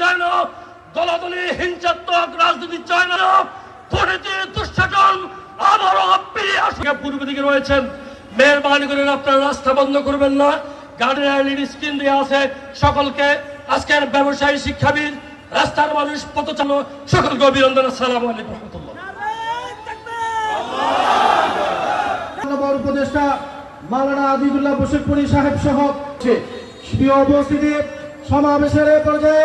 চায় না দলাদলি হিংসাত্মক রাজনীতি চায় না দুর্নীতি দুঃশাসন আবারও আপিয়ে পূর্ব দিকে রয়েছেন মেহরবানি করে আপনারা রাস্তা বন্ধ করবেন না। গার্ডেন আইলির স্কিম দিয়ে আছে সকলকে। আজকের ব্যবসায়ী শিক্ষাবিদ রাস্তার মানুষ পথচাল সকলকে অভিনন্দন আসসালাম আলাইকুম রহমতুল্লাহ। উপদেষ্টা মালানা আদিবুল্লাহ বসিরপুরি সাহেব সহ উপস্থিতি সমাবেশের পর্যায়ে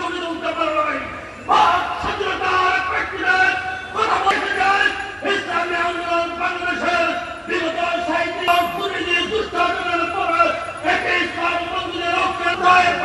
Brian